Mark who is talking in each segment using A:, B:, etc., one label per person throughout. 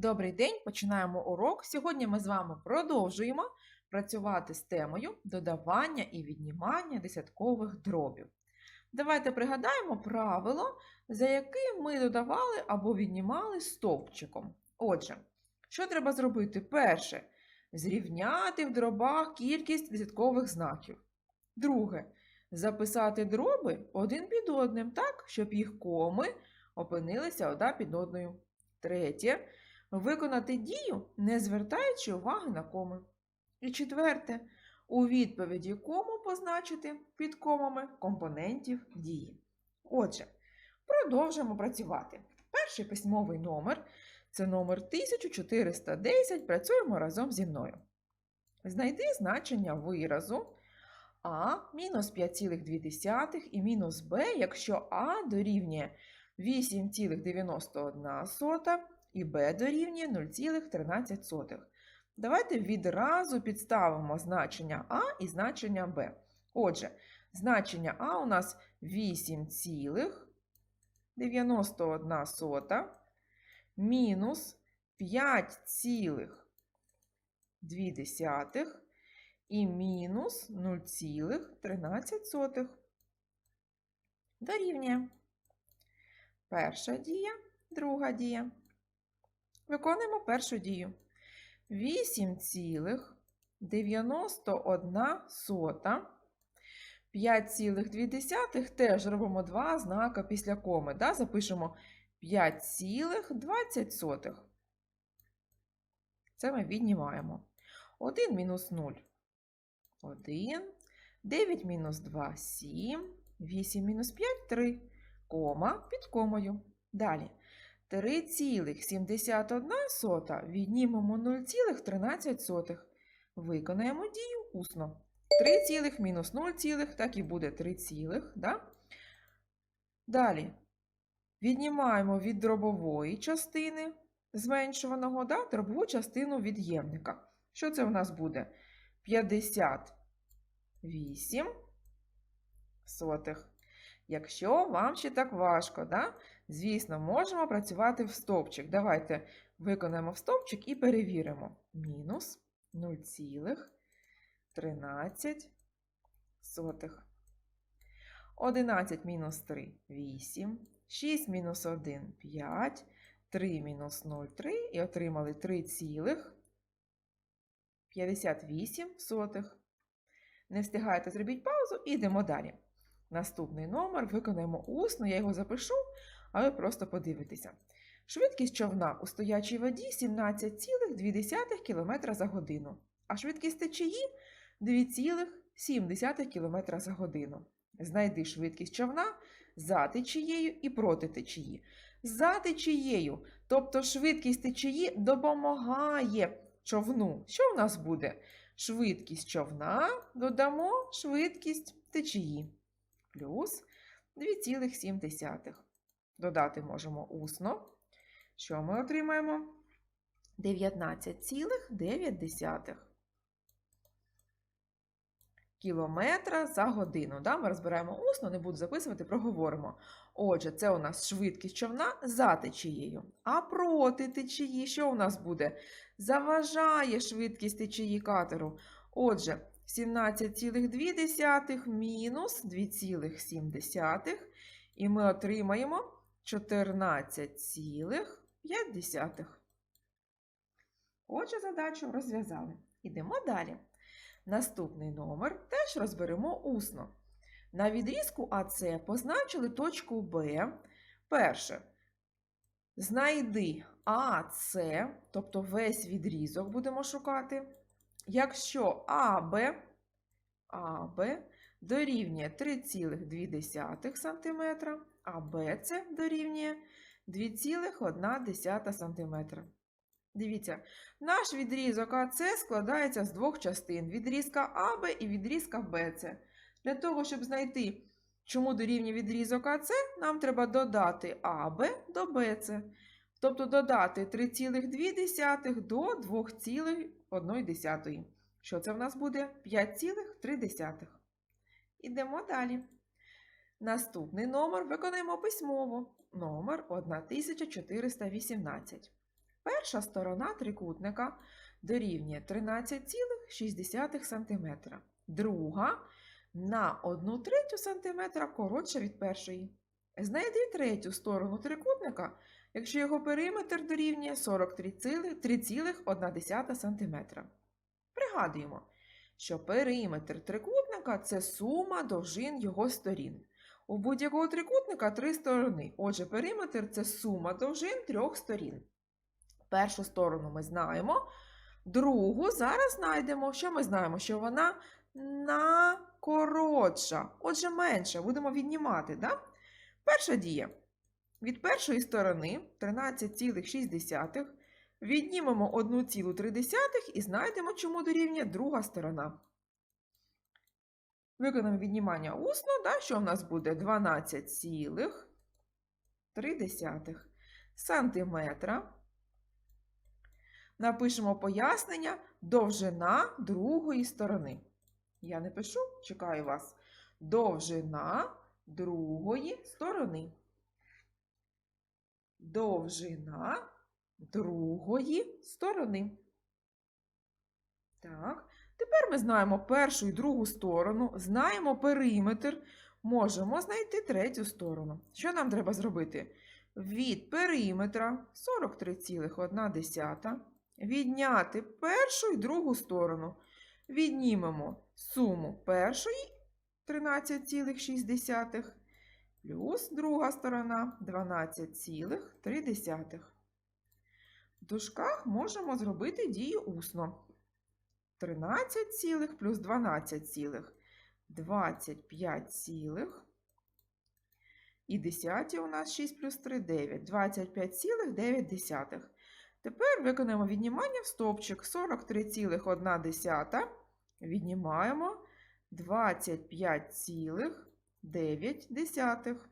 A: Добрий день, починаємо урок. Сьогодні ми з вами продовжуємо працювати з темою додавання і віднімання десяткових дробів. Давайте пригадаємо правило, за яким ми додавали або віднімали стовпчиком. Отже, що треба зробити? Перше зрівняти в дробах кількість десяткових знаків. Друге записати дроби один під одним, так, щоб їх коми опинилися одна під одною. Третє виконати дію, не звертаючи уваги на коми. І четверте, у відповіді кому позначити під комами компонентів дії. Отже, продовжуємо працювати. Перший письмовий номер це номер 1410. Працюємо разом зі мною. Знайди значення виразу А мінус 5,2 і мінус Б, якщо А дорівнює 8,91 і b дорівнює 0,13. Давайте відразу підставимо значення А і значення Б. Отже, значення А у нас 8,91 мінус 5,2 і мінус 0,13. Дорівнює. Перша дія, друга дія. Виконуємо першу дію. 8,91 5,2 теж робимо два знака після коми. Да? Запишемо 5,20. Це ми віднімаємо. 1 мінус 0 1, 9 мінус 2 7, 8 мінус 5 3, кома під комою. Далі. 3,71 віднімемо 0,13. Виконаємо дію усно. 3 цілих мінус 0, цілих, так і буде 3 цілих. Да? Далі віднімаємо від дробової частини зменшуваного да, дробову частину від'ємника. Що це у нас буде? 58 сотих. Якщо вам ще так важко, да? Звісно, можемо працювати в стовпчик. Давайте виконаємо в стовпчик і перевіримо. Мінус 0,13. 11 мінус 3 8. 6 мінус 1 5. 3 мінус 0 3 і отримали 3,58. Не встигаєте зробіть паузу, ідемо далі. Наступний номер виконаємо усно, я його запишу, а ви просто подивитеся. Швидкість човна у стоячій воді 17,2 км за годину, а швидкість течії 2,7 км за годину. Знайди швидкість човна за течією і проти течії. За течією, тобто швидкість течії допомагає човну. Що в нас буде? Швидкість човна додамо швидкість течії плюс 2,7. Додати можемо усно. Що ми отримаємо? 19,9 кілометра за годину. Да? Ми розбираємо усно, не буду записувати, проговоримо. Отже, це у нас швидкість човна за течією. А проти течії, що у нас буде? Заважає швидкість течії катеру. Отже, 17,2 мінус 2,7. І ми отримаємо 14,5. Отже, задачу розв'язали. Ідемо далі. Наступний номер теж розберемо усно. На відрізку АС позначили точку Б. Перше. Знайди АС, тобто весь відрізок будемо шукати. Якщо АБ, АБ дорівнює 3,2 см, а БЦ дорівнює 2,1 см. Дивіться, наш відрізок АС складається з двох частин: відрізка АБ і відрізка БЦ. Для того, щоб знайти, чому дорівнює відрізок АС, нам треба додати АБ до БЦ. Тобто додати 3,2 до 2,1. Що це в нас буде? 5,3. Ідемо далі. Наступний номер виконаємо письмово. Номер 1418. Перша сторона трикутника дорівнює 13,6 см. Друга на 1 третю см коротша від першої. Знайди третю сторону трикутника, якщо його периметр дорівнює 43,1 см. Пригадуємо, що периметр трикутника це сума довжин його сторін. У будь-якого трикутника три сторони. Отже, периметр це сума довжин трьох сторін. Першу сторону ми знаємо, другу зараз знайдемо. Що ми знаємо? Що вона на коротша, отже, менша. Будемо віднімати. Да? Перша дія. Від першої сторони 13,6. Віднімемо 1,3 і знайдемо, чому дорівнює друга сторона. Виконаємо віднімання усно, да, що в нас буде 12,3 сантиметра. Напишемо пояснення довжина другої сторони. Я не пишу, чекаю вас. Довжина другої сторони. Довжина другої сторони. Так. Тепер ми знаємо першу і другу сторону, знаємо периметр, можемо знайти третю сторону. Що нам треба зробити? Від периметра 43,1 відняти першу і другу сторону. Віднімемо суму першої 13,6 плюс друга сторона 12,3. В дужках можемо зробити дію усно. 13 цілих плюс 12 цілих. 25 цілих. І десяті у нас 6 плюс 3 – 9. 25 цілих 9 десятих. Тепер виконаємо віднімання в стовпчик 43,1. Віднімаємо 25 цілих 9 десятих.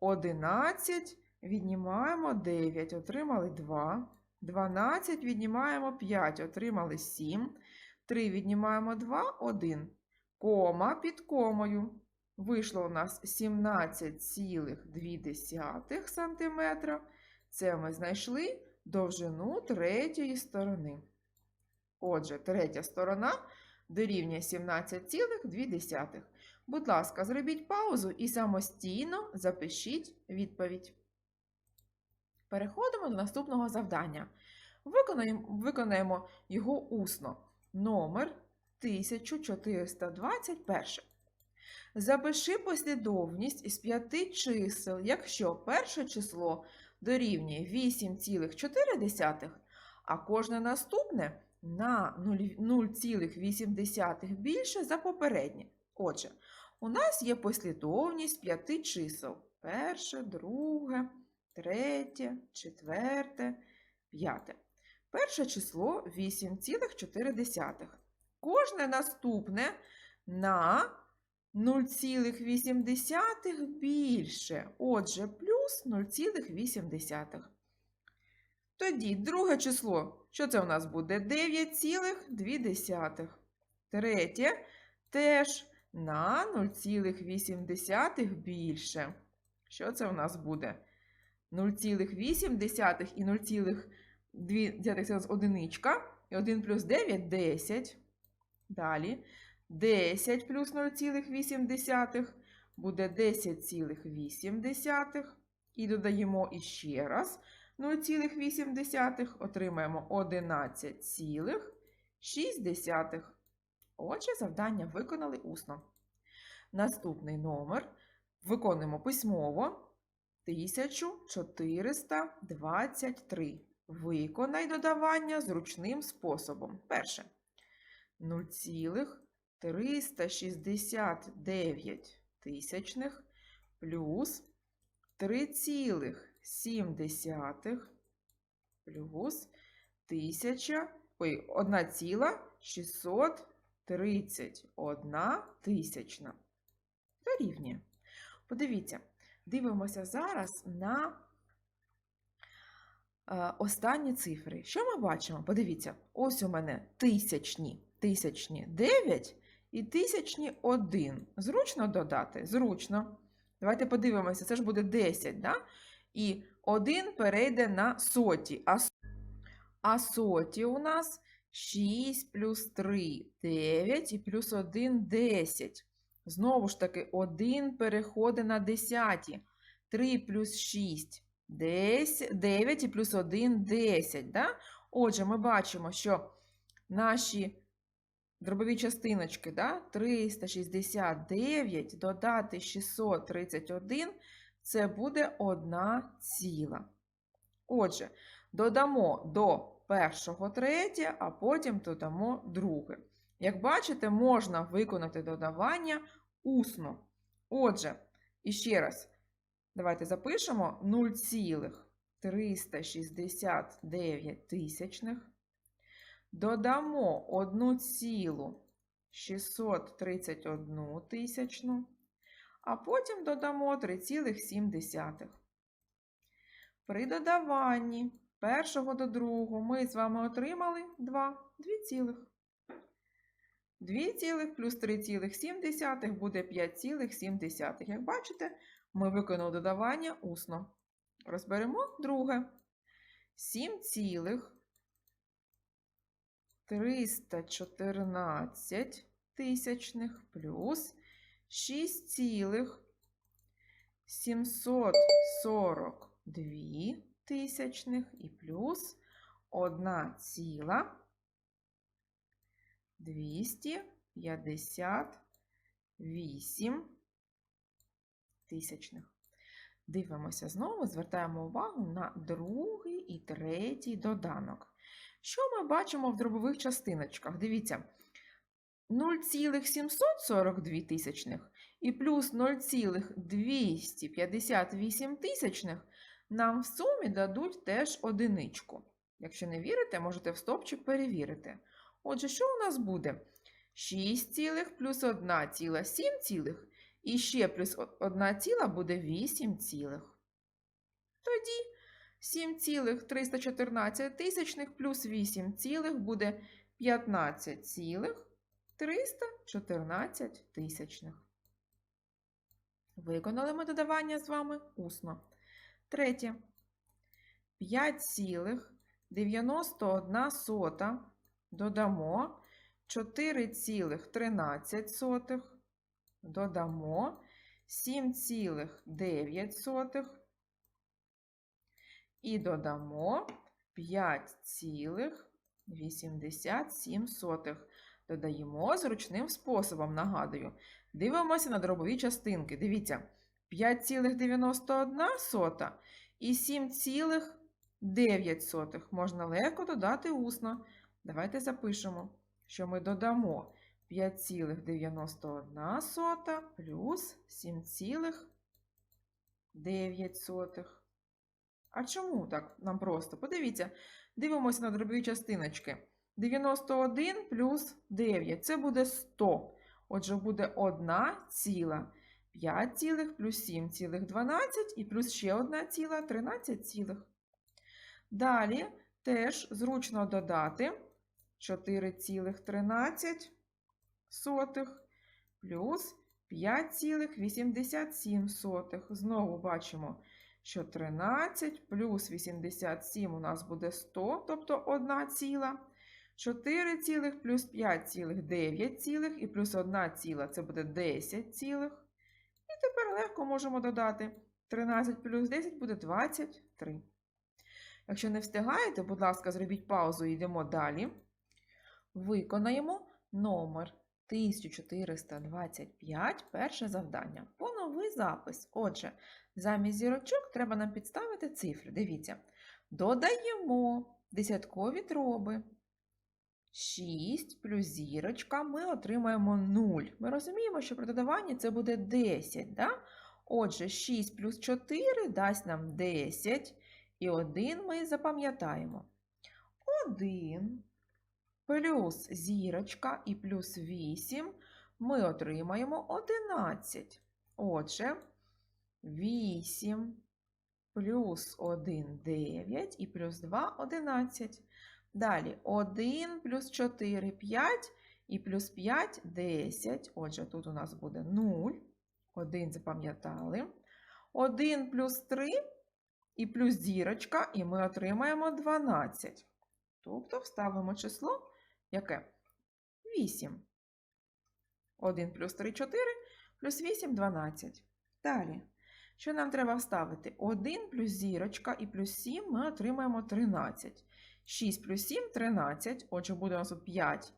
A: 11 віднімаємо 9, отримали 2. 12 віднімаємо 5, отримали 7. 3 віднімаємо 2, 1. Кома під комою. Вийшло у нас 17,2 см. Це ми знайшли довжину третьої сторони. Отже, третя сторона дорівнює 17,2. Будь ласка, зробіть паузу і самостійно запишіть відповідь. Переходимо до наступного завдання. Виконаємо, виконаємо його усно. Номер 1421. Запиши послідовність із п'яти чисел, якщо перше число дорівнює 8,4, а кожне наступне на 0,8 більше за попереднє. Отже, у нас є послідовність п'яти чисел. Перше, друге, третє, четверте, п'яте. Перше число 8,4. Кожне наступне на 0,8 більше. Отже, плюс 0,8. Тоді друге число, що це у нас буде? 9,2. Третє теж на 0,8 більше. Що це у нас буде? 0,8 і 0,2 це у нас одиничка. І 1 плюс 9 – 10. Далі 10 плюс 0,8 буде 10,8. І додаємо іще раз 0,8, отримаємо 11,6. Отже, завдання виконали усно. Наступний номер виконуємо письмово. 1423. Виконай додавання зручним способом. Перше. 0,369 тисячних плюс 3,7 плюс 1000, ой, 1,631 тисячна. Дорівнює. Подивіться. Дивимося зараз на е, останні цифри. Що ми бачимо? Подивіться, ось у мене тисячні, тисячні 9 і тисячні 1. Зручно додати? Зручно. Давайте подивимося, це ж буде 10, да? І 1 перейде на соті, а, соті у нас 6 плюс 3 – 9 і плюс 1 – 10. Знову ж таки, 1 переходить на десяті. 3 плюс 6 – 10, 9 і плюс 1 – 10. Да? Отже, ми бачимо, що наші дробові частиночки, да? 369 додати 631 – це буде 1 ціла. Отже, додамо до першого третє, а потім додамо друге. Як бачите, можна виконати додавання усно. Отже, іще раз, давайте запишемо 0,369 тисячних. Додамо 1,631 тисячну, а потім додамо 3,7. При додаванні першого до другого ми з вами отримали 2, 2 цілих. 2 цілих плюс 3,7 буде 5,7. Як бачите, ми виконали додавання усно. Розберемо друге. 7 цілих 314 тисячних плюс 6 цілих 742 тисячних і плюс 1 ціла 258 тисячних. Дивимося знову, звертаємо увагу на другий і третій доданок. Що ми бачимо в дробових частиночках? Дивіться, 0,742 тисячних і плюс 0,258 тисячних нам в сумі дадуть теж одиничку. Якщо не вірите, можете в стопчик перевірити. Отже, що у нас буде? 6 цілих плюс 1 ціла 7 цілих, і ще плюс 1 ціла буде 8 цілих. Тоді 7,314 тисячних плюс 8 цілих буде 15 цілих 314 тисячних. Виконали ми додавання з вами усно. Третє. 5,91 сота додамо 4,13 додамо 7,9 і додамо 5,87. Додаємо зручним способом, нагадую. Дивимося на дробові частинки. Дивіться, 5,91 і 7,9 можна легко додати усно. Давайте запишемо, що ми додамо 5,91 плюс 7,9. А чому так нам просто? Подивіться, дивимося на дробові частиночки. 91 плюс 9 це буде 100. Отже, буде 1 ціла. 5 цілих плюс 7 цілих 12 і плюс ще 1 ціла 13 цілих. Далі теж зручно додати 4,13 плюс 5,87. Знову бачимо, що 13 плюс 87 у нас буде 100, тобто 1 ціла. 4 цілих плюс 5 цілих 9 цілих і плюс 1 ціла це буде 10 цілих. І тепер легко можемо додати 13 плюс 10 буде 23. Якщо не встигаєте, будь ласка, зробіть паузу і йдемо далі. Виконаємо номер 1425, перше завдання. Поновий запис. Отже, замість зірочок треба нам підставити цифри. Дивіться. Додаємо десяткові дроби. 6 плюс зірочка ми отримаємо 0. Ми розуміємо, що при додаванні це буде 10. Да? Отже, 6 плюс 4 дасть нам 10. І 1 ми запам'ятаємо. 1 плюс зірочка і плюс 8 ми отримаємо 11. Отже, 8 плюс 1 9 і плюс 2 11. Далі 1 плюс 4 5 і плюс 5 10. Отже, тут у нас буде 0. 1 запам'ятали. 1 плюс 3 і плюс зірочка, і ми отримаємо 12. Тобто вставимо число, яке? 8. 1 плюс 3 – 4, плюс 8 – 12. Далі. Що нам треба вставити? 1 плюс зірочка і плюс 7 ми отримаємо 13. 6 плюс 7 – 13. Отже, буде у нас тут 5.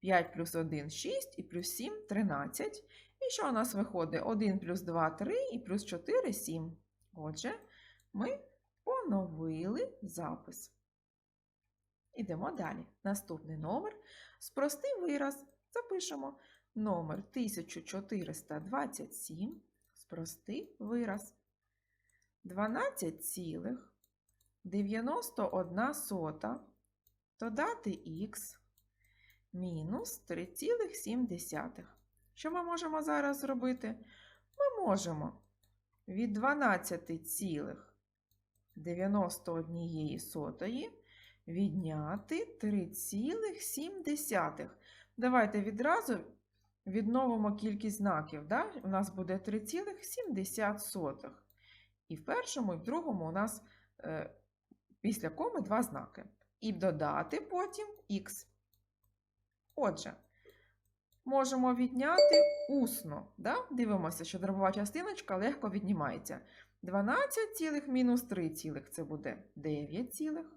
A: 5 плюс 1 – 6 і плюс 7 – 13. І що у нас виходить? 1 плюс 2 – 3 і плюс 4 – 7. Отже, ми поновили запис. Ідемо далі. Наступний номер. Спростий вираз. Запишемо номер 1427. Спростий вираз. 12,91 сота додати х мінус 3,7. Що ми можемо зараз зробити? Ми можемо від 12,91 сотої відняти 3,7. Давайте відразу відновимо кількість знаків. Да? У нас буде 3,7. І в першому, і в другому у нас е, після коми два знаки. І додати потім х. Отже, можемо відняти усно. Да? Дивимося, що дробова частиночка легко віднімається. 12 цілих мінус 3 цілих це буде 9 цілих.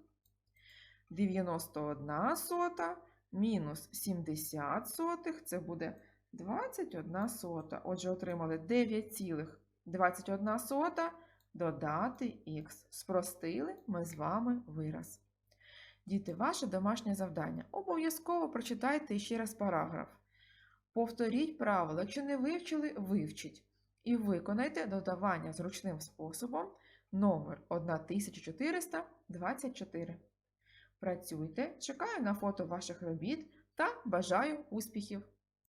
A: 91 сота мінус 70 сотих це буде 21 сота. Отже, отримали 9 цілих 21 сота додати х. Спростили ми з вами вираз. Діти, ваше домашнє завдання. Обов'язково прочитайте ще раз параграф. Повторіть правило, якщо не вивчили, вивчіть. І виконайте додавання зручним способом номер 1424. Працюйте, чекаю на фото ваших робіт та бажаю успіхів!